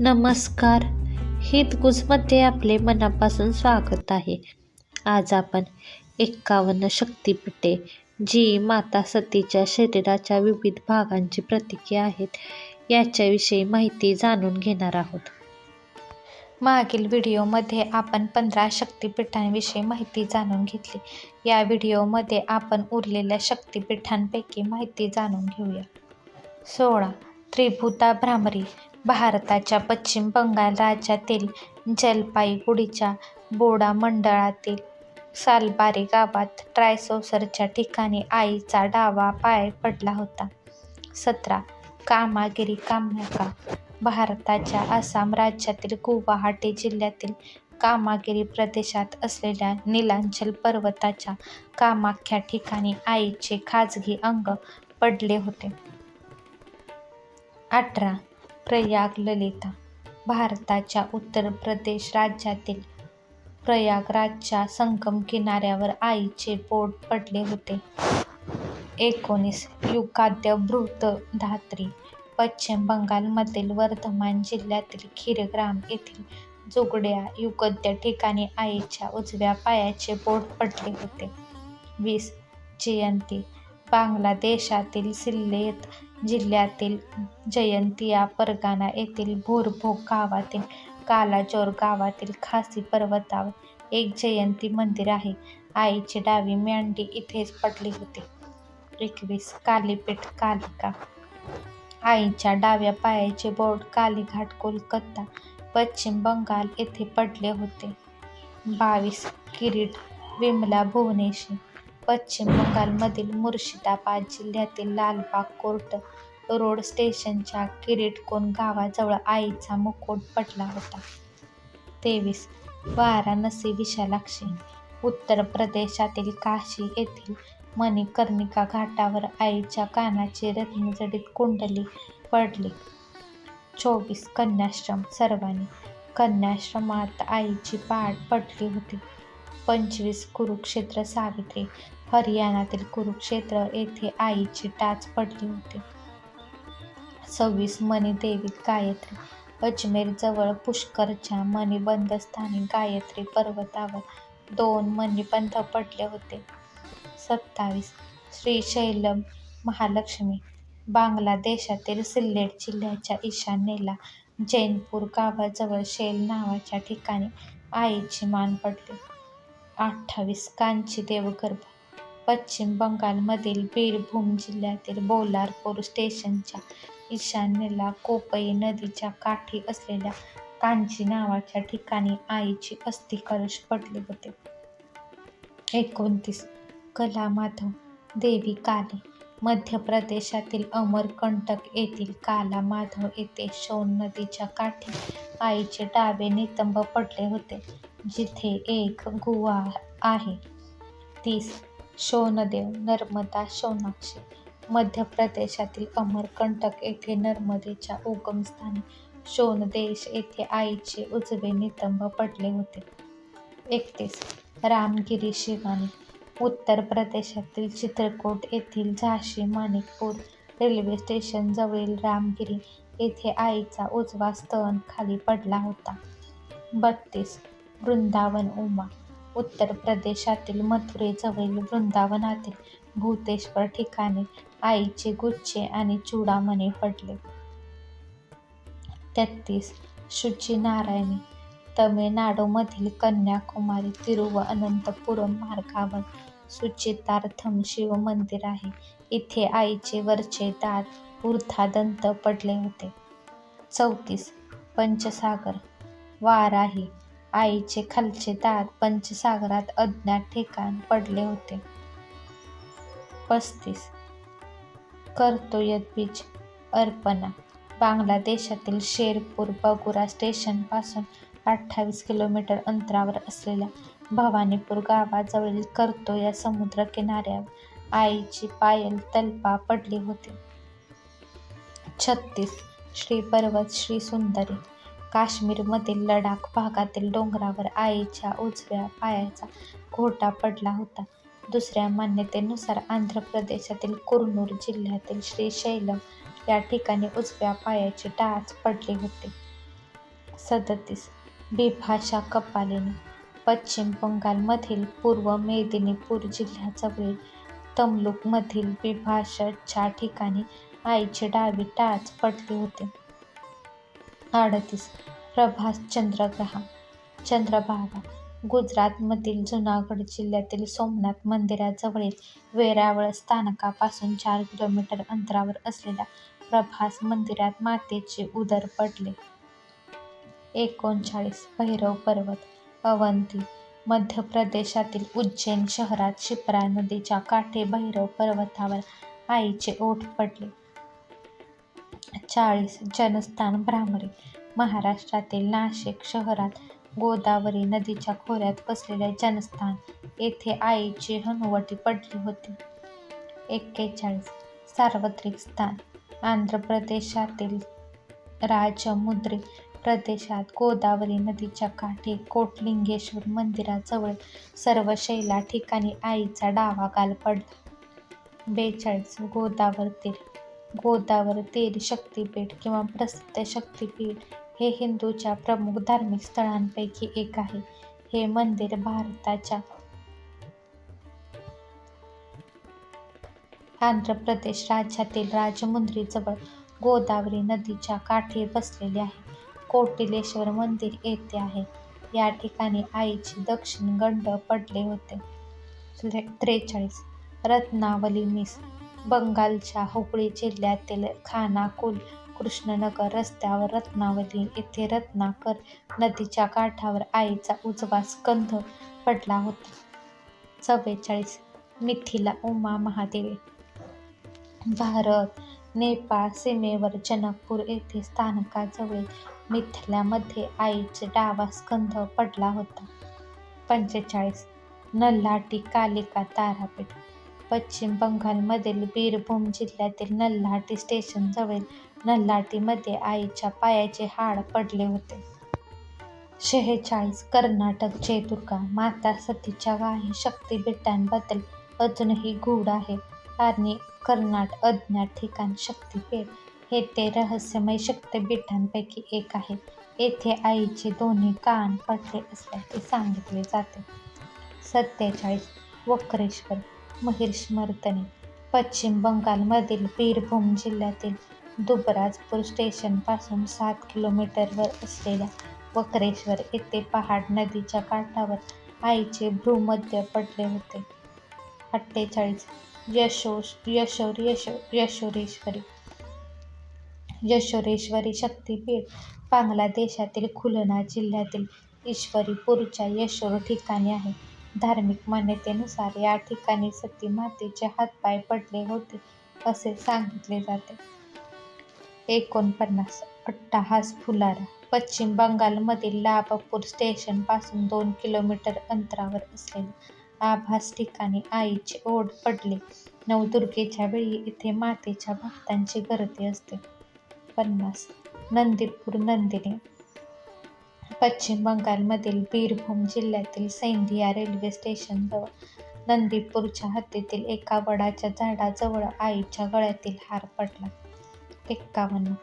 नमस्कार. हितगुजमध्ये आपले मनापासून स्वागत आहे. आज आपण एक्कावन्न शक्तिपीठे जी माता सतीच्या शरीराच्या विविध भागांची प्रतीके आहेत याच्याविषयी माहिती जाणून घेणार आहोत. मागील व्हिडिओमध्ये आपण पंधरा शक्तिपीठांविषयी माहिती जाणून घेतली. या व्हिडिओमध्ये आपण उरलेल्या शक्तिपीठांपैकी माहिती जाणून घेऊया. सोळा. त्रिभुता भ्रामरी. भारताच्या पश्चिम बंगाल राज्यातील जलपाईगुडीच्या बोडा मंडळातील सालबारी गावात ट्रायसोसरच्या ठिकाणी आईचा डावा पाय पडला होता. सतरा कामागिरी कामनाका भारताच्या आसाम राज्यातील गुवाहाटी जिल्ह्यातील कामागिरी प्रदेशात असलेल्या नीलांचल पर्वताच्या कामाख्या ठिकाणी आईचे खाजगी अंग पडले होते. अठरा प्रयाग ललिता भारताच्या उत्तर प्रदेश राज्यातील प्रयागराजच्या संगम किनाऱ्यावर आईचे बोट पडले होते. एकोणीस युगाद्य बृहदधात्री पश्चिम बंगालमधील वर्धमान जिल्ह्यातील खीरग्राम येथील जुगड्या युगद्य ठिकाणी आईच्या उजव्या पायाचे बोट पडले होते. वीस जयंती बांगलादेशातील सिल्लेत जिल्ह्यातील जयंतिया परगाना येथील भोरभोग गावातील कालाजोर गावातील खासी पर्वतावर एक जयंती मंदिर आहे. आईची डावी मेंढी इथेच पडली होती. एकवीस कालीपीठ कालिका आईच्या डाव्या पायाचे बोर्ड कालीघाट कोलकाता पश्चिम बंगाल येथे पडले होते. बावीस किरीट विमला भुवनेश्वरी पश्चिम बंगालमधील मुर्शिदाबाद जिल्ह्यातील लालबाग कोर्ट रोड स्टेशनच्या किरीटकोण गावाजवळ आईचा मुकुट पडला होता. तेवीस वाराणसी विशालाक्षी उत्तर प्रदेशातील काशी येथील मणिकर्णिका घाटावर आईच्या कानाची रत्नजडित कुंडली पडली. चोवीस कन्याश्रम सर्वांनी कन्याश्रमात आईची पाठ पडली होती. पंचवीस कुरुक्षेत्र सावित्री हरियाणातील कुरुक्षेत्र येथे आईची टाच पडली होती. सव्वीस मणिदेवी गायत्री अजमेरजवळ पुष्करच्या मणिबंधस्थानी गायत्री पर्वतावर दोन मणिबंध पडले होते. सत्तावीस श्रीशैलम महालक्ष्मी बांगलादेशातील सिल्लेड जिल्ह्याच्या ईशान्येला जैनपूर गावाजवळ शेल नावाच्या ठिकाणी आईची मान पडली. अठ्ठावीस कांची देवगर्भ पश्चिम बंगालमधील बीरभूम जिल्ह्यातील बोलारपूर स्टेशनच्या ईशान्येला कोपई नदीच्या काठी असलेल्या कांची नावाच्या ठिकाणी आईचे अस्थिकलश पडले होते. एकोणतीस कलामाधव देवी काली मध्य प्रदेशातील अमरकंटक येथील काला माधव येथे सोन नदीच्या काठी आईचे डावे नितंब पडले होते जिथे एक गुहा आहे. तीस शोनदेव नर्मदा शोनाक्षी मध्य प्रदेशातील अमरकंटक येथे नर्मदेच्या उगमस्थानी शोनदेश येथे आईचे उजवे नितंब पडले होते. एकतीस रामगिरी शिवानी उत्तर प्रदेशातील चित्रकूट येथील झाशी माणिकपूर रेल्वे स्टेशन जवळील रामगिरी येथे आईचा उजवा स्तन खाली पडला होता. बत्तीस वृंदावन उमा उत्तर प्रदेशातील मथुरेजवळील वृंदावनातील भूतेश्वर ठिकाणी आईचे गुच्छे आणि चूडामणी पडले. तेहतीस शुचिनारायणी तमिळनाडूमधील कन्याकुमारी तिरुवअनंतपुरम मार्गावर सुचितार्थम शिव मंदिर आहे. इथे आईचे वरचे दात ऊर्ध्वदंत पडले होते. चौतीस पंचसागर वाराही आईचे खालचे दात पंचसागरात अज्ञात ठिकाण पडले होते. पस्तीस करतो बीच अर्पणा बांगलादेशातील शेरपूर बगुरा स्टेशनपासून अठ्ठावीस किलोमीटर अंतरावर असलेल्या भवानीपूर गावाजवळील करतो या समुद्र किनाऱ्या आईची पायल तलपा पडली होती. छत्तीस श्री पर्वत श्री सुंदरी काश्मीरमधील लडाख भागातील डोंगरावर आईच्या उजव्या पायाचा घोटा पडला होता. दुसऱ्या मान्यतेनुसार आंध्र प्रदेशातील कुरनूर जिल्ह्यातील श्रीशैलम या ठिकाणी उजव्या पायाची टाच पडली होती. सदतीस बिभाषा कपालीने पश्चिम बंगालमधील पूर्व मेदिनीपूर जिल्ह्याजवळील तमलुकमधील बिभाषच्या ठिकाणी आईची डावी टाच पडली होती. अडतीस प्रभास चंद्रग्रहा चंद्रभागा गुजरातमधील जुनागढ जिल्ह्यातील सोमनाथ मंदिराजवळील वेरावळ स्थानकापासून चार किलोमीटर अंतरावर असलेल्या प्रभास मंदिरात मातेचे उदर पडले. एकोणचाळीस भैरव पर्वत अवंती मध्य प्रदेशातील उज्जैन शहरात शिप्रा नदीच्या काठी भैरव पर्वतावर आईचे ओठ पडले. चाळीस जनस्थान भ्रामरी महाराष्ट्रातील नाशिक शहरात गोदावरी नदीच्या खोऱ्यात वसलेले जनस्थान येथे आईची हनुवटी पडली होती. एक्केचाळीस सार्वत्रिक स्थान आंध्र प्रदेशातील राजमुद्री प्रदेशात गोदावरी नदीच्या काठी कोटलिंगेश्वर मंदिराजवळ सर्व शैला ठिकाणी आईचा डावा गाल पडला. बेचाळीस गोदावरीतील गोदावर तेर शक्तिपीठ किंवा प्रसिद्ध शक्तिपीठ हे हिंदूंच्या प्रमुख धार्मिक स्थळांपैकी एक आहे. हे मंदिर भारताच्या आंध्र प्रदेश राज्यातील राजमुंद्रीजवळ गोदावरी नदीच्या काठी बसलेले आहे. कोटिलेश्वर मंदिर येथे आहे. या ठिकाणी आईचे दक्षिण गंड पडले होते. त्रेचाळीस रत्नावली मिस बंगालच्या हुगळी जिल्ह्यातील खानाकुल कृष्णनगर रस्त्यावर रत्नावली येथे रत्नाकर नदीच्या काठावर आईचा उजवा स्कंध पडला होता. चव्वेचाळीस मिथिला उमा महादेवी भारत नेपाळ सीमेवर जनकपूर येथे स्थानकाजवळील मिथिल्यामध्ये आईचा डावा स्कंध पडला होता. पंचेचाळीस नल्लाटी कालिका तारापीठ पश्चिम बंगालमधील बीरभूम जिल्ह्यातील नल्हाटी स्टेशनजवळील नल्लाटीमध्ये आईच्या पायाचे हाड पडले होते. शेहेचाळीस कर्नाटक जयदुर्गा माता सतीच्या काही शक्तिपीठांबद्दल अजूनही गूढ आहे आणि कर्नाट अज्ञात ठिकाण शक्तिपीठ हे ते रहस्यमय शक्तिपीठांपैकी एक आहे. येथे आईचे दोन्ही कान पडले असल्याचे सांगितले जाते. सत्तेचाळीस वक्रेश्वर महेश मर्दनी पश्चिम बंगालमधील बीरभूम जिल्ह्यातील दुबराजपूर स्टेशनपासून सात किलोमीटरवर असलेल्या वक्रेश्वर येथे पहाड नदीच्या काठावर आईचे भ्रूमध्य पडले होते. अठ्ठेचाळीस यशोरेश्वरी यशोरेश्वरी शक्तिपीठ बांगलादेशातील खुलना जिल्ह्यातील ईश्वरीपूरच्या यशोर ठिकाणी आहे. धार्मिक मान्यतेनुसार या ठिकाणी सती मातेचे हातपाय पडले होते असे सांगितले जाते. एकोणपन्नास अट्टाहास फुलारा पश्चिम बंगालमधील लाभपूर स्टेशनपासून दोन किलोमीटर अंतरावर असलेल्या आभास ठिकाणी आईचे ओढ पडले. नवदुर्गेच्या वेळी इथे मातेच्या भक्तांची गर्दी असते. पन्नास नंदीपूर नंदिनी पश्चिम बंगालमधील बीरभूम जिल्ह्यातील सैंधिया रेल्वे स्टेशनजवळ नंदीपूरच्या हद्दीतील एका वडाच्या झाडाजवळ आईच्या गळ्यातील हार पडला. एक्कावन्न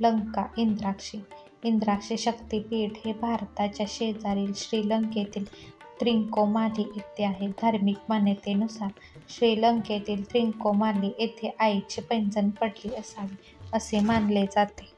लंका इंद्राक्षी इंद्राक्षी शक्तिपीठ हे भारताच्या शेजारील श्रीलंकेतील त्रिंकोमाली येथे आहे. धार्मिक मान्यतेनुसार श्रीलंकेतील त्रिंकोमाली येथे आईची पैंजण पडली असावी असे मानले जाते.